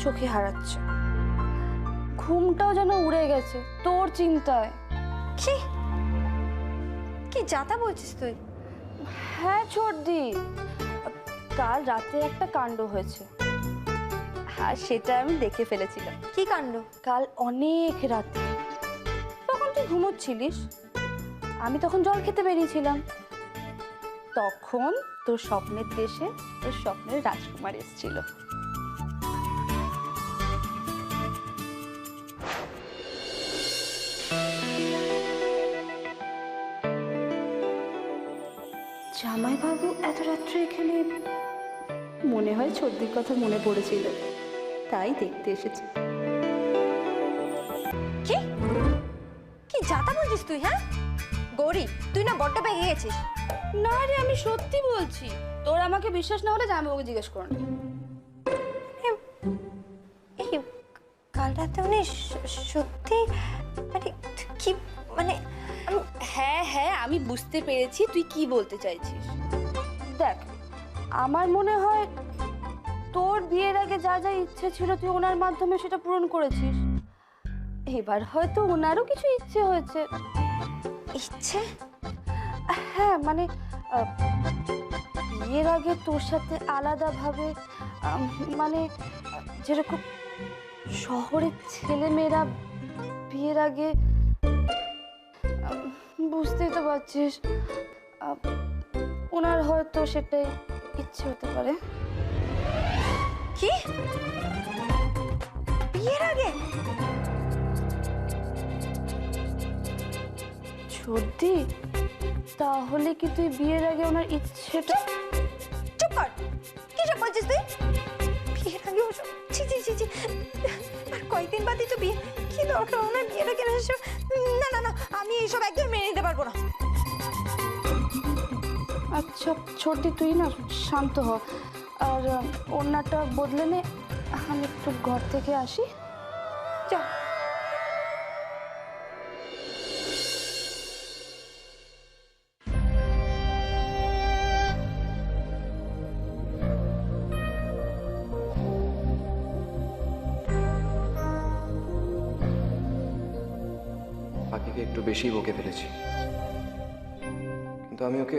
চোখে হারাচ্ছে। ঘুমটাও যেন উড়ে গেছে তোর চিন্তায়। কি? কি যাতা বলছিস তুই? হ্যাঁ ছোটদি কাল রাতে একটা কাণ্ড হয়েছে। হ্যাঁ সেটা আমি দেখে ফেলেছিলাম। কি কাণ্ড? কাল অনেক রাতে। তখন তুই ঘুমোচ্ছিলিস? আমি তখন জল খেতে বেরিয়েছিলাম। তখন তোর স্বপ্নের দেশে তোর স্বপ্নের রাজকুমার এসেছিল। জামাইবাবু এত রাত্রে এখানে মনে হয় সর্দির কথা মনে পড়েছিল। তাই দেখতে এসেছে। কি? কি যাতা বলছিস তুই হ্যাঁ? গৌরী তুই না বড্ড পেয়ে গেছিস। না রে আমি সত্যি বলছি। তোর আমাকে বিশ্বাস না হলে জামাইবাবুকে জিজ্ঞেস কর কাল রাতে উনি সত্যি মানে কি মানে হ্যাঁ হ্যাঁ আমি বুঝতে পেরেছি। তুই কি বলতে চাইছিস? দেখ আমার মনে হয় তোর বিয়ের আগে যা যা ইচ্ছে ছিল তুই ওনার মাধ্যমে সেটা পূরণ করেছিস। এবার হয়তো ওনারও কিছু ইচ্ছে হয়েছে। ইচ্ছে? হ্যাঁ মানে বিয়ের আগে তোর সাথে আলাদাভাবে মানে যেরকম শহরের ছেলেমেয়েরা বিয়ের আগে বুঝতেই তো পারছিস। ওনার হয়তো সেটাই ইচ্ছে হতে পারে। কি? বিয়ের আগে? সত্যি তাহলে কি তুই বিয়ের আগে ওনার ইচ্ছেটা? চুপ কর। কি সব বলছিস তুই? বিয়ের আগে ওসব ছি ছি ছি ছি। আর কয়েকদিন বাদই তো বিয়ে কি দরকার ওনার বিয়ের আগে না আমি এইসব একদম মেনে নিতে পারব না। আচ্ছা ছোটি তুই না শান্ত হ। আর অন্যটা বদলে নে। আমি একটু ঘর থেকে আসি। চল। একটু বেশি বকে ফেলেছি। কিন্তু আমি ওকে